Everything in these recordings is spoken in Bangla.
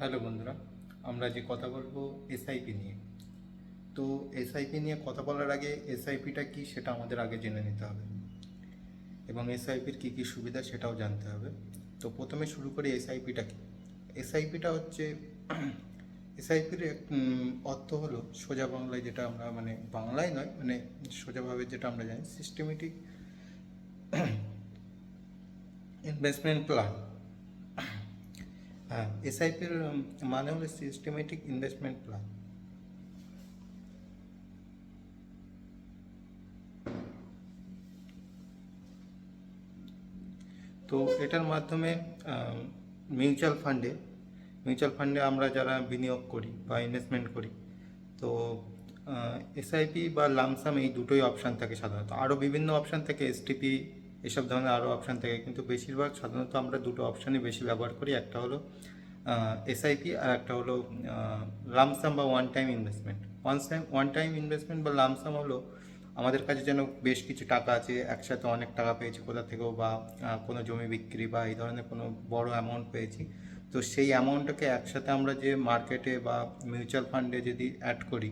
হ্যালো বন্ধুরা, আমরা যে কথা বলব এসআইপি নিয়ে। তো এসআইপি নিয়ে কথা বলার আগে এসআইপিটা কি সেটা আমাদের আগে জেনে নিতে হবে। এবং এসআইপির কী কী সুবিধা সেটাও জানতে হবে। তো প্রথমে শুরু করি এসআইপিটা কি? এসআইপিটা হচ্ছে এসআইপির অর্থ হলো সোজা বাংলায় যেটা আমরা মানে বাংলায় নয় মানে সোজাভাবে যেটা আমরা জানি সিস্টেমেটিক ইনভেস্টমেন্ট প্ল্যান হ্যাঁ। এসআইপির মানে হলো সিস্টেমেটিক ইনভেস্টমেন্ট প্ল্যান তো এটার মাধ্যমে মিউচুয়াল ফান্ডে মিউচুয়াল ফান্ডে আমরা যারা বিনিয়োগ করি বা ইনভেস্টমেন্ট করি, তো এসআইপি বা লামসাম এই দুটোই অপশান থাকে সাধারণত। আরও বিভিন্ন অপশান থাকে এসটিপি এসব ধরনের আরও অপশান থাকে। কিন্তু বেশিরভাগ সাধারণত আমরা দুটো অপশানই বেশি ব্যবহার করি। একটা হলো এসআইপি আর একটা হলো লামসাম বা one time investment one time one time investment বা লামসাম হলো, আমাদের কাছে যেন বেশ কিছু টাকা আছে, একসাথে অনেক টাকা পেয়েছি কোথা থেকেও বা কোনো জমি বিক্রি বা এই ধরনের কোনো বড় অ্যামাউন্ট পেয়েছি। তো সেই অ্যামাউন্টটাকে একসাথে আমরা যে মার্কেটে বা মিউচুয়াল ফান্ডে যদি অ্যাড করি,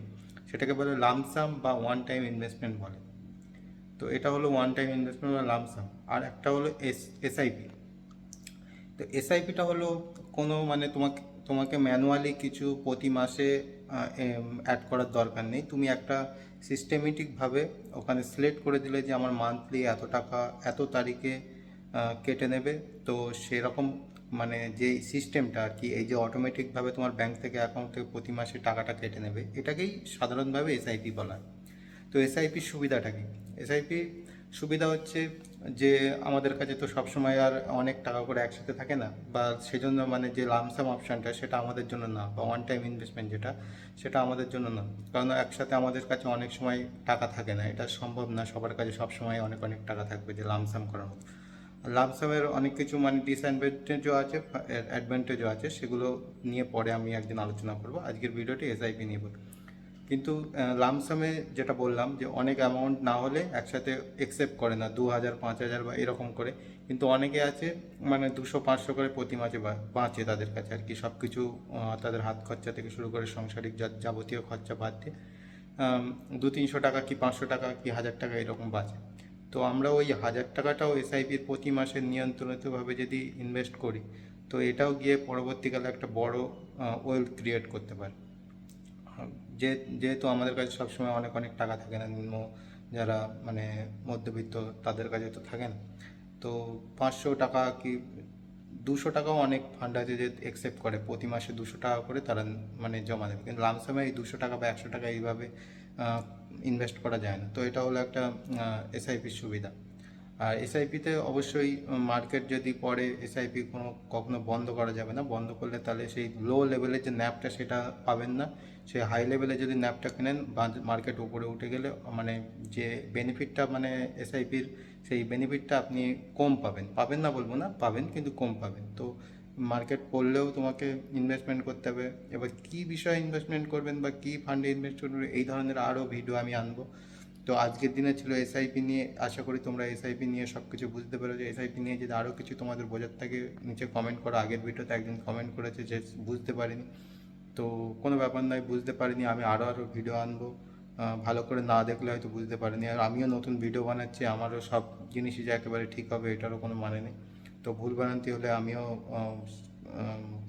সেটাকে বলে লামসাম বা ওয়ান টাইম ইনভেস্টমেন্ট বলে। তো এটা হলো ওয়ান টাইম ইনভেস্টমেন্ট বা লামসাম আর একটা হলো এস এসআইপি তো এসআইপিটা হলো কোনো মানে তোমাকে তোমাকে ম্যানুয়ালি কিছু প্রতি মাসে অ্যাড করার দরকার নেই। তুমি একটা সিস্টেমেটিকভাবে ওখানে সিলেক্ট করে দিলে যে আমার মান্থলি এত টাকা এত তারিখে কেটে নেবে। তো সেরকম মানে যে সিস্টেমটা আর কি, এই যে অটোমেটিকভাবে তোমার ব্যাংক থেকে অ্যাকাউন্ট থেকে প্রতি মাসে টাকাটা কেটে নেবে, এটাকেই সাধারণভাবে এসআইপি বলা হয়। তো এসআইপির সুবিধাটা কি? এসআইপি সুবিধা হচ্ছে যে আমাদের কাছে তো সবসময় আর অনেক টাকা করে একসাথে থাকে না বা সেজন্য মানে যে লামসাম অপশানটা সেটা আমাদের জন্য না বা ওয়ান টাইম ইনভেস্টমেন্ট যেটা, সেটা আমাদের জন্য না। কারণ একসাথে আমাদের কাছে অনেক সময় টাকা থাকে না। এটা সম্ভব না। সবার কাছে সবসময় অনেক অনেক টাকা থাকবে যে লামসাম করার মতো। লামসামের অনেক কিছু মানে ডিসঅ্যাডভান্টেজও আছে অ্যাডভান্টেজও আছে। সেগুলো নিয়ে পরে আমি একদিন আলোচনা করব। আজকের ভিডিওটি এসআইপি নিয়ে বলব কিন্তু লামসামে যেটা বললাম যে অনেক অ্যামাউন্ট না হলে একসাথে একসেপ্ট করে না, দু হাজার, পাঁচ হাজার বা এরকম করে। কিন্তু অনেকে আছে মানে দুশো, পাঁচশো করে প্রতি মাসে বাঁচে তাদের কাছে আর কি। সব কিছু তাদের হাত খরচা থেকে শুরু করে সাংসারিক যাবতীয় খরচা বাদ দিয়ে দু তিনশো টাকা কি পাঁচশো টাকা কি হাজার টাকা এরকম বাঁচে। তো আমরা ওই হাজার টাকাটাও এসআইপির প্রতি মাসে নিয়ন্ত্রিতভাবে যদি ইনভেস্ট করি, তো এটাও গিয়ে পরবর্তীকালে একটা বড় ওয়েলথ ক্রিয়েট করতে পারে। যে, যেহেতু আমাদের কাছে সবসময় অনেক অনেক টাকা থাকে না, নিম্ন যারা মানে মধ্যবিত্ত, তাদের কাছে তো থাকে না। তো পাঁচশো টাকা কি, দুশো টাকাও অনেক ফান্ড আছে যে একসেপ্ট করে। প্রতি মাসে দুশো টাকা করে তারা মানে জমা দেবে। কিন্তু লামসামে এই দুশো টাকা বা একশো টাকা এইভাবে ইনভেস্ট করা যায় না। তো এটা হলো একটা এসআইপির সুবিধা। আর এসআইপিতে অবশ্যই মার্কেট যদি পরে এসআইপি কোনো কখনো বন্ধ করা যাবে না। বন্ধ করলে তাহলে সেই লো লেভেলের যে ন্যাপটা সেটা পাবেন না। সেই হাই লেভেলে যদি ন্যাপটা কেনেন মার্কেট উপরে উঠে গেলে মানে যে বেনিফিটটা মানে এসআইপির সেই বেনিফিটটা আপনি কম পাবেন। পাবেন না বলব না, পাবেন কিন্তু কম পাবেন। তো মার্কেট পড়লেও তোমাকে ইনভেস্টমেন্ট করতে হবে। এবার কী বিষয়ে ইনভেস্টমেন্ট করবেন বা কী ফান্ডে ইনভেস্ট করবেন, এই ধরনের আরও ভিডিও আমি আনব। তো আজকের দিনে ছিল এসআইপি নিয়ে, আশা করি তোমরা এসআইপি নিয়ে সব কিছু বুঝতে পেরেছ। এসআইপি নিয়ে যদি আরও কিছু তোমাদের বোঝার থাকে, নিচে কমেন্ট করো। আগের ভিডিওতে একজন কমেন্ট করেছে যে বুঝতে পারিনি। তো কোনো ব্যাপার নয়, বুঝতে পারিনি। আমি আরও আরও ভিডিও আনব। ভালো করে না দেখলে হয়তো বুঝতে পারিনি। আর আমিও নতুন ভিডিও বানাচ্ছি, আমারও সব জিনিসই যে একেবারে ঠিক হবে, এটারও কোনো মানে নেই। তো ভুল বানান্তি হলে আমিও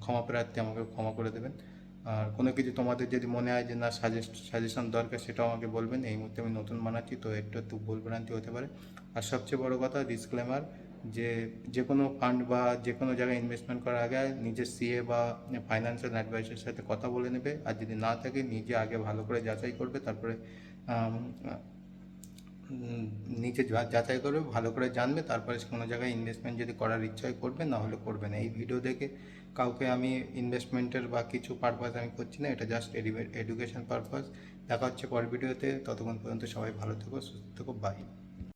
ক্ষমা প্রার্থী আমাকে ক্ষমা করে দেবেন। আর কোনো কিছু তোমাদের যদি মনে হয় যে না সাজেস্ট সাজেশন দরকার, সেটাও আমাকে বলবেন। এই মুহূর্তে আমি নতুন বানাচ্ছি, তো একটু একটু ভুল ভ্রান্তি হতে পারে। আর সবচেয়ে বড় কথা ডিসক্লেমার যে যে কোনো ফান্ড বা যে কোনো জায়গায় ইনভেস্টমেন্ট করার আগে নিজের সিএ বা ফাইন্যান্সিয়াল অ্যাডভাইসের সাথে কথা বলে নেবে। আর যদি না থাকে, নিজে আগে ভালো করে যাচাই করবে। তারপরে নিচে যাচাই করবে, ভালো করে জানবে, তারপরে কোনো জায়গায় ইনভেস্টমেন্ট যদি করার ইচ্ছা হয় করবে, না হলে করবে না। এই ভিডিও দেখে কাউকে আমি ইনভেস্টমেন্টের বা কিছু পারপাস আমি করছি না, এটা জাস্ট এডুকেশন পারপাস দেখা হচ্ছে পরের ভিডিওতে ততক্ষণ পর্যন্ত সবাই ভালো থেকো, সুস্থ থেকো বাই